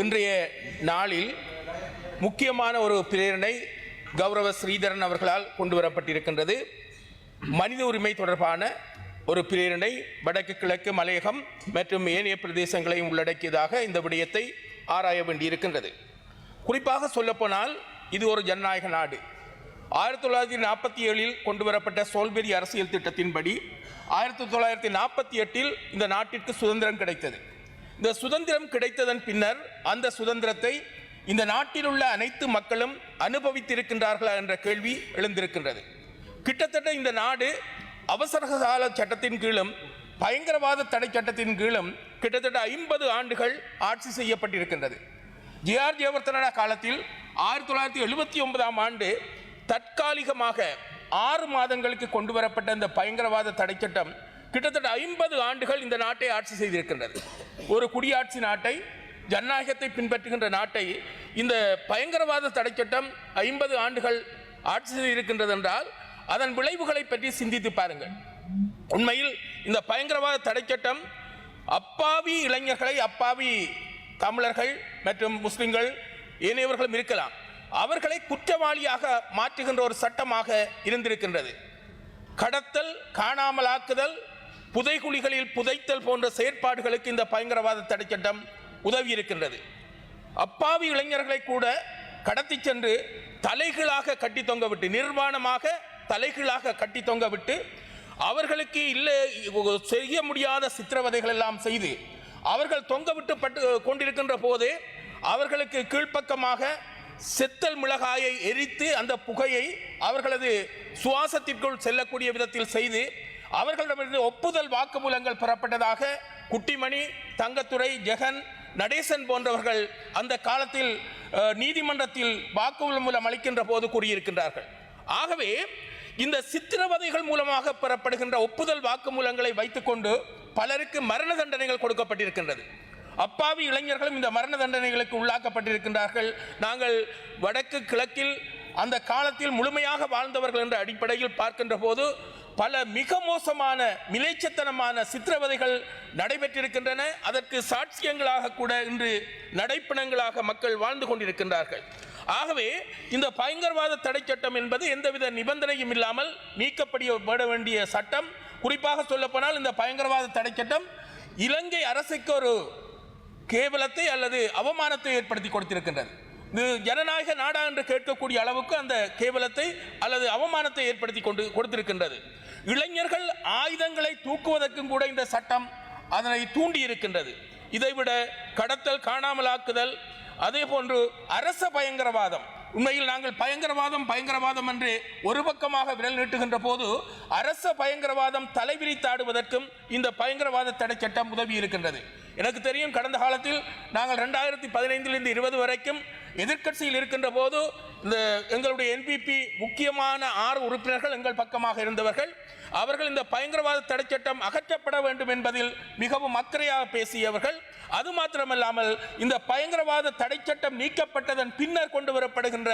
இன்றைய நாளில் முக்கியமான ஒரு பிரேரணை கௌரவ ஸ்ரீதரன் அவர்களால் கொண்டு வரப்பட்டிருக்கின்றது. மனித உரிமை தொடர்பான ஒரு பிரேரணை வடக்கு கிழக்கு மலையகம் மற்றும் ஏனைய பிரதேசங்களையும் உள்ளடக்கியதாக இந்த விடயத்தை ஆராய வேண்டியிருக்கின்றது. குறிப்பாக சொல்லப்போனால் இது ஒரு ஜனநாயக நாடு. ஆயிரத்தி தொள்ளாயிரத்தி நாற்பத்தி ஏழில் கொண்டு வரப்பட்ட சோல்பெரி அரசியல் திட்டத்தின்படி ஆயிரத்தி தொள்ளாயிரத்தி நாற்பத்தி எட்டில் இந்த நாட்டிற்கு சுதந்திரம் கிடைத்தது. இந்த சுதந்திரம் கிடைத்ததன் பின்னர் அந்த சுதந்திரத்தை இந்த நாட்டில் உள்ள அனைத்து மக்களும் அனுபவித்திருக்கின்றார்களா என்ற கேள்வி எழுந்திருக்கின்றது. கிட்டத்தட்ட இந்த நாடு அவசரகால சட்டத்தின் கீழும் பயங்கரவாத தடை சட்டத்தின் கீழும் கிட்டத்தட்ட ஐம்பது ஆண்டுகள் ஆட்சி செய்யப்பட்டிருக்கின்றது. ஜிஆர் ஜெயவர்த்தன காலத்தில் ஆயிரத்தி தொள்ளாயிரத்தி எழுபத்தி ஒன்பதாம் ஆண்டு தற்காலிகமாக ஆறு மாதங்களுக்கு கொண்டு வரப்பட்ட இந்த பயங்கரவாத தடை சட்டம் கிட்டத்தட்ட ஐம்பது ஆண்டுகள் இந்த நாட்டை ஆட்சி செய்திருக்கின்றது. ஒரு குடியாட்சி நாட்டை ஜனநாயகத்தை பின்பற்றுகின்ற நாட்டை இந்த பயங்கரவாத தடை சட்டம் ஐம்பது ஆண்டுகள் ஆட்சி செய்திருக்கின்றது என்றால் அதன் விளைவுகளை பற்றி சிந்தித்து பாருங்கள். உண்மையில் இந்த பயங்கரவாத தடை சட்டம் அப்பாவி இளைஞர்களை அப்பாவி தமிழர்கள் மற்றும் முஸ்லிம்கள் ஏனையவர்களும் இருக்கலாம். அவர்களை குற்றவாளியாக மாற்றுகின்ற ஒரு சட்டமாக இருந்திருக்கின்றது. கடத்தல் காணாமலாக்குதல் புதைகுழிகளில் புதைத்தல் போன்ற செயற்பாடுகளுக்கு இந்த பயங்கரவாத தடை சட்டம் உதவி இருக்கின்றது. அப்பாவி இளைஞர்களை கூட கடத்தி சென்று தலைகளாக கட்டி தொங்க விட்டு நிர்வாணமாக தலைகளாக கட்டி தொங்க விட்டு அவர்களுக்கு இல்லை செய்ய முடியாத சித்திரவதைகள் எல்லாம் செய்து அவர்கள் தொங்க விட்டு பட்டு கொண்டிருக்கின்ற போது அவர்களுக்கு கீழ்ப்பக்கமாக செத்தல் மிளகாயை எரித்து அந்த புகையை அவர்களது சுவாசத்திற்குள் செல்லக்கூடிய விதத்தில் செய்து அவர்களிடமிருந்து ஒப்புதல் வாக்குமூலங்கள் பெறப்பட்டதாக குட்டிமணி தங்கத்துறை ஜெகன் நடேசன் போன்றவர்கள் அந்த காலத்தில் நீதிமன்றத்தில் வாக்குமூலம் மூலம் அளிக்கின்ற போது கூறியிருக்கின்றார்கள். ஆகவே இந்த சித்திரவதைகள் மூலமாக பெறப்படுகின்ற ஒப்புதல் வாக்குமூலங்களை வைத்துக்கொண்டு பலருக்கு மரண தண்டனைகள் கொடுக்கப்பட்டிருக்கின்றது. அப்பாவி இளைஞர்களும் இந்த மரண தண்டனைகளுக்கு உள்ளாக்கப்பட்டிருக்கின்றார்கள். நாங்கள் வடக்கு கிழக்கில் அந்த காலத்தில் முழுமையாக வாழ்ந்தவர்கள் என்ற அடிப்படையில் பார்க்கின்ற போது பல மிக மோசமான மிலைச்சத்தனமான சித்திரவதைகள் நடைபெற்றிருக்கின்றன. அதற்கு சாட்சியங்களாக கூட இன்று நடைப்பிணங்களாக மக்கள் வாழ்ந்து கொண்டிருக்கின்றார்கள். ஆகவே இந்த பயங்கரவாத தடை சட்டம் என்பது எந்தவித நிபந்தனையும் இல்லாமல் நீக்கப்படியப்பட வேண்டிய சட்டம். குறிப்பாக சொல்லப்போனால் இந்த பயங்கரவாத தடை சட்டம் இலங்கை அரசுக்கு ஒரு கேவலத்தை அல்லது அவமானத்தை ஏற்படுத்தி கொடுத்திருக்கின்றது. இது ஜனநாயக நாடா என்று கேட்கக்கூடிய அளவுக்கு அந்த கேவலத்தை அல்லது அவமானத்தை ஏற்படுத்தி கொண்டு கொடுத்திருக்கின்றது. இளைஞர்கள் ஆயுதங்களை தூக்குவதற்கும் கூட இந்த சட்டம் அதனை தூண்டி இருக்கின்றது இதைவிட கடத்தல் காணாமலாக்குதல் அதே போன்று அரச பயங்கரவாதம். உண்மையில் நாங்கள் பயங்கரவாதம் பயங்கரவாதம் என்று ஒரு பக்கமாக விரல் நீட்டுகின்ற போது அரச பயங்கரவாதம் தலைவிரித்தாடுவதற்கும் இந்த பயங்கரவாத தடை சட்டம் உதவி இருக்கின்றது எனக்கு தெரியும் கடந்த காலத்தில் நாங்கள் ரெண்டாயிரத்தி பதினைந்திலிருந்து இருபது வரைக்கும் எதிர்க்கட்சியில் இருக்கின்ற போது இந்த எங்களுடைய என்பிபி முக்கியமான ஆறு உறுப்பினர்கள் எங்கள் பக்கமாக இருந்தவர்கள் அவர்கள் இந்த பயங்கரவாத தடை சட்டம் அகற்றப்பட வேண்டும் என்பதில் மிகவும் அக்கறையாக பேசியவர்கள். அது மாத்திரமல்லாமல் இந்த பயங்கரவாத தடை சட்டம் நீக்கப்பட்டதன் பின்னர் கொண்டு வரப்படுகின்ற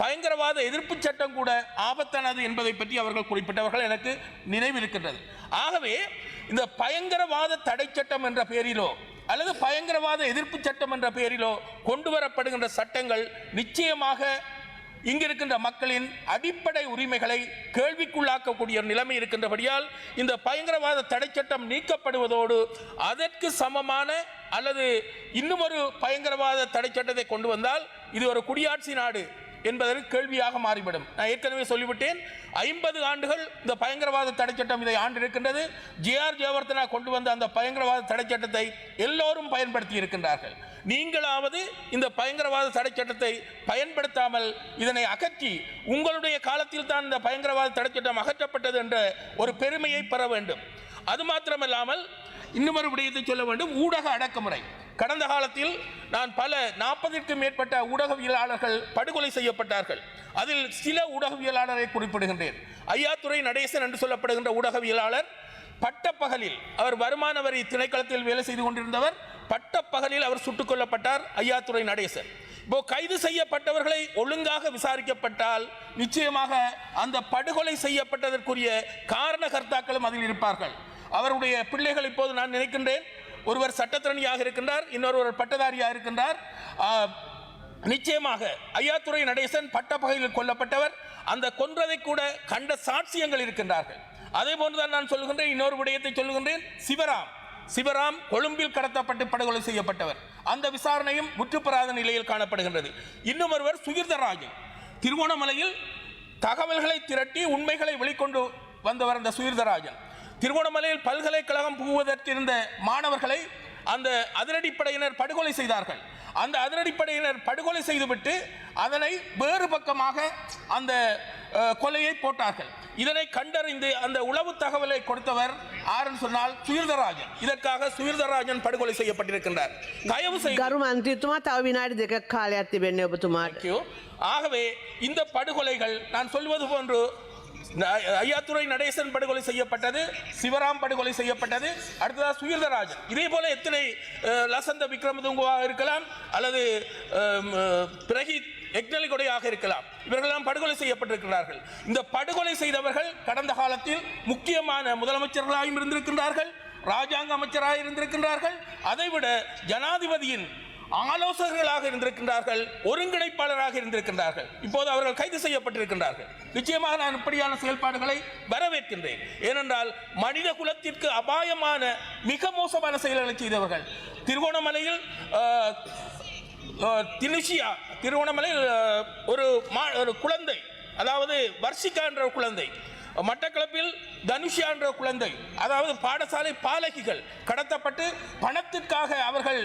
பயங்கரவாத எதிர்ப்பு சட்டம் கூட ஆபத்தானது என்பதை பற்றி அவர்கள் குறிப்பிட்டவர்கள் எனக்கு நினைவிருக்கின்றது. ஆகவே இந்த பயங்கரவாத தடை சட்டம் என்ற பெயரிலோ அல்லது பயங்கரவாத எதிர்ப்பு சட்டம் என்ற பெயரிலோ கொண்டு வரப்படுகின்ற சட்டங்கள் நிச்சயமாக இங்கிருக்கின்ற மக்களின் அடிப்படை உரிமைகளை கேள்விக்குள்ளாக்கக்கூடிய ஒரு நிலைமை இருக்கின்றபடியால் இந்த பயங்கரவாத தடை சட்டம் நீக்கப்படுவதோடு அதற்கு சமமான அல்லது இன்னும் ஒரு பயங்கரவாத தடை சட்டத்தை கொண்டு வந்தால் இது ஒரு குடியாட்சி நாடு. என்பதற்கு கேள்வியாக மாறிவிடும். நான் ஏற்கனவே சொல்லிவிட்டேன் ஐம்பது ஆண்டுகள் இந்த பயங்கரவாத தடை சட்டம் இதை ஆண்டு இருக்கின்றது ஜேஆர் ஜெயவர்தனா கொண்டு வந்த அந்த பயங்கரவாத தடை சட்டத்தை எல்லோரும் பயன்படுத்தி இருக்கின்றார்கள். நீங்களாவது இந்த பயங்கரவாத தடை சட்டத்தை பயன்படுத்தாமல் இதனை அகற்றி உங்களுடைய காலத்தில் தான் இந்த பயங்கரவாத தடை சட்டம் அகற்றப்பட்டது என்ற ஒரு பெருமையை பெற வேண்டும். அது மாத்திரமல்லாமல் இன்னும் ஒரு விடயத்தை சொல்ல வேண்டும். ஊடக அடக்குமுறை. கடந்த காலத்தில் நான் பல நாற்பதிற்கும் மேற்பட்ட ஊடகவியலாளர்கள் படுகொலை செய்யப்பட்டார்கள். அதில் சில ஊடகவியலாளரை குறிப்பிடுகின்றேன். ஐயாத்துறை நடேசன் என்று சொல்லப்படுகின்ற ஊடகவியலாளர் பட்டப்பகலில் அவர் வருமான வரி திணைக்களத்தில் வேலை செய்து கொண்டிருந்தவர் பட்டப்பகலில் அவர் சுட்டுக் கொல்லப்பட்டார் ஐயாத்துறை நடேசன். இப்போ கைது செய்யப்பட்டவர்களை ஒழுங்காக விசாரிக்கப்பட்டால் நிச்சயமாக அந்த படுகொலை செய்யப்பட்டதற்குரிய காரணகர்த்தாக்களும் அதில் இருப்பார்கள். அவருடைய பிள்ளைகள் இப்போது நான் நினைக்கின்றேன் ஒருவர் சட்டத்திறனியாக இருக்கின்றார் இன்னொருவர் பட்டதாரியாக இருக்கின்றார். நிச்சயமாக ஐயாத்துறை நடேசன் பட்டப்பகையில் கொல்லப்பட்டவர் அந்த கொன்றதை கூட கண்ட சாட்சியங்கள் இருக்கின்றார்கள். அதே போன்றுதான் நான் சொல்லுகின்றேன் இன்னொரு விடயத்தை சொல்லுகின்றேன் சிவராம் சிவராம் கொழும்பில் கடத்தப்பட்டு படுகொலை செய்யப்பட்டவர். அந்த விசாரணையும் முற்றுப்பெறாத நிலையில் காணப்படுகின்றது. இன்னும் ஒருவர் சுகிர்தராஜன் திருவோணமலையில் தகவல்களை திரட்டி உண்மைகளை வெளிக்கொண்டு வந்தவர் அந்த சுகிர்தராஜன் திருவோணமலையில் பல்கலைக்கழகம் புகுவதற்கிருந்த மாணவர்களை அந்த அதிரடிப்படையினர் படுகொலை செய்தார்கள். அந்த அதிரடிப்படையினர் படுகொலை செய்துவிட்டு அதனை வேறு பக்கமாக அந்த கொலையை போட்டார்கள். இதனை கண்டறிந்து அந்த உளவு தகவலை கொடுத்தவர் ஆரன் சொன்னால் சுயர்தராஜன். இதற்காக சுயர்தராஜன் படுகொலை செய்யப்பட்டிருக்கின்றார். தயவு செய்து ஆகவே இந்த படுகொலைகள் நான் சொல்வது போன்று ஐயாத்துறை நடேசன் படுகொலை செய்யப்பட்டது சிவராம் படுகொலை செய்யப்பட்டது அடுத்ததாக சுயர்தராஜன். இதே போல எத்தனை லசந்த விக்ரமதுங்குவாக இருக்கலாம் அல்லது பிரகித் எக்னலிகொடையாக இருக்கலாம். இவர்களெல்லாம் படுகொலை செய்யப்பட்டிருக்கிறார்கள். இந்த படுகொலை செய்தவர்கள் கடந்த காலத்தில் முக்கியமான முதலமைச்சர்களாகவும் இருந்திருக்கின்றார்கள் ராஜாங்க அமைச்சராக இருந்திருக்கின்றார்கள். அதைவிட ஜனாதிபதியின் ஆலோசகர்களாக இருந்திருக்கின்றார்கள் ஒருங்கிணைப்பாளராக இருந்திருக்கின்றார்கள். இப்போது அவர்கள் கைது செய்யப்பட்டிருக்கின்றார்கள். நிச்சயமாக நான் இப்படியான செயல்பாடுகளை வரவேற்கின்றேன். ஏனென்றால் மனித குலத்திற்கு அபாயமான மிக மோசமான செயல்களை செய்தவர்கள். திருகோணமலையில் தினிஷியா திருகோணமலையில் ஒரு மா ஒரு குழந்தை அதாவது வர்ஷிகா என்ற குழந்தை மட்டக்களப்பில் தனுஷியா என்ற குழந்தை அதாவது பாடசாலை பாலகிகள் கடத்தப்பட்டு பணத்திற்காக அவர்கள்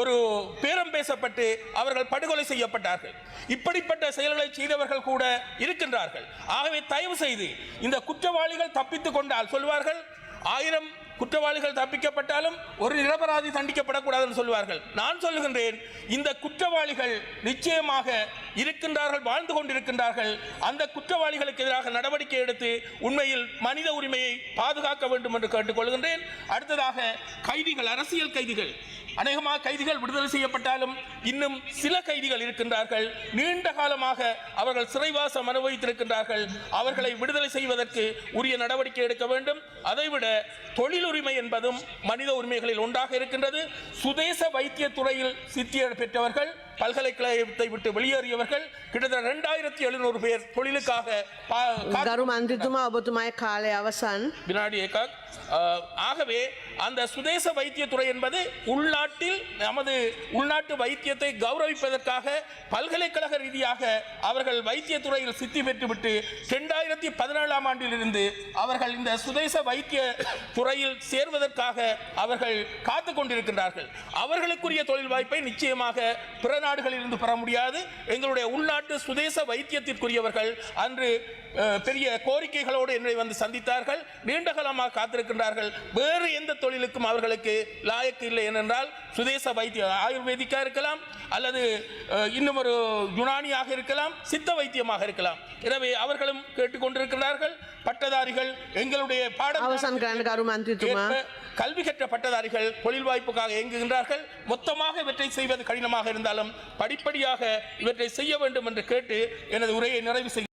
ஒரு பேரம் பேசப்பட்டு அவர்கள் படுகொலை செய்யப்பட்டார்கள். இப்படிப்பட்ட செயல்களை செய்தவர்கள் கூட இருக்கின்றார்கள். ஆகவே தயவு செய்து இந்த குற்றவாளிகள் தப்பித்துக் கொண்டால் சொல்வார்கள் ஆயிரம் குற்றவாளிகள் தப்பிக்கப்பட்டாலும் ஒரு நிரபராதி தண்டிக்கப்படக்கூடாதுன்னு சொல்வார்கள். நான் சொல்லுகின்றேன் இந்த குற்றவாளிகள் நிச்சயமாக இருக்கின்றார்கள் வாழ்ந்து கொண்டிருக்கின்றார்கள் அந்த குற்றவாளிகளுக்கு எதிராக நடவடிக்கை எடுத்து உண்மையில் மனித உரிமையை பாதுகாக்க வேண்டும் என்று கேட்டுக்கொள்கின்றேன் அடுத்ததாக கைதிகள் அரசியல் கைதிகள். அநேகமாக கைதிகள் விடுதலை செய்யப்பட்டாலும் இன்னும் சில கைதிகள் இருக்கின்றார்கள். நீண்ட காலமாக அவர்கள் சிறைவாசம் அனுபவித்திருக்கின்றார்கள் அவர்களை விடுதலை செய்வதற்கு உரிய நடவடிக்கை எடுக்க வேண்டும். அதைவிட தொழில் உரிமை என்பதும் மனித உரிமைகளில் ஒன்றாக இருக்கின்றது. சுதேச வைத்திய துறையில் சித்திய பெற்றவர்கள் பல்கலைக்கழகத்தை விட்டு வெளியேறியவர்கள் கிட்டத்தட்ட ரெண்டாயிரத்தி எழுநூறு பேர் தொழிலுக்காக கருமந்தித்துமா ஒபத்துமாய காலை அவசான் வினாடி ஆகவே அந்த சுதேச வைத்தியத்துறை என்பது உள்நாட்டில் நமது உள்நாட்டு வைத்தியத்தை கௌரவிப்பதற்காக பல்கலைக்கழக ரீதியாக அவர்கள் வைத்தியத்துறையில் சித்தி பெற்றுவிட்டு ரெண்டாயிரத்தி பதினேழாம் ஆண்டிலிருந்து அவர்கள் இந்த சுதேச வைத்திய துறையில் சேர்வதற்காக அவர்கள் காத்து கொண்டிருக்கின்றார்கள். அவர்களுக்குரிய தொழில் வாய்ப்பை நிச்சயமாக பிற நாடுகளிலிருந்து பெற முடியாது. எங்களுடைய உள்நாட்டு சுதேச வைத்தியத்திற்குரியவர்கள் அன்று பெரிய கோரிக்கைகளோடு என்னை வந்து சந்தித்தார்கள். நீண்ட காலமாக காத்திருக்கின்றார்கள். வேறு எந்த தொழில் தொழிலுக்கும் அவர்களுக்கு லாயக்கு இல்லை ஏனென்றால் சுதேச வைத்தியம் ஆயுர்வேதிக்காக இருக்கலாம் அல்லது இன்னும் ஒரு யுனானியாக இருக்கலாம் சித்த வைத்தியமாக இருக்கலாம். எனவே அவர்களும் கேட்டுக்கொண்டிருக்கிறார்கள். பட்டதாரிகள் எங்களுடைய பாடம் கல்வி கற்ற பட்டதாரிகள் தொழில் வாய்ப்புக்காக இயங்குகின்றார்கள் மொத்தமாக இவற்றை செய்வது கடினமாக இருந்தாலும் படிப்படியாக இவற்றை செய்ய வேண்டும் என்று கேட்டு எனது உரையை நிறைவு செய்ய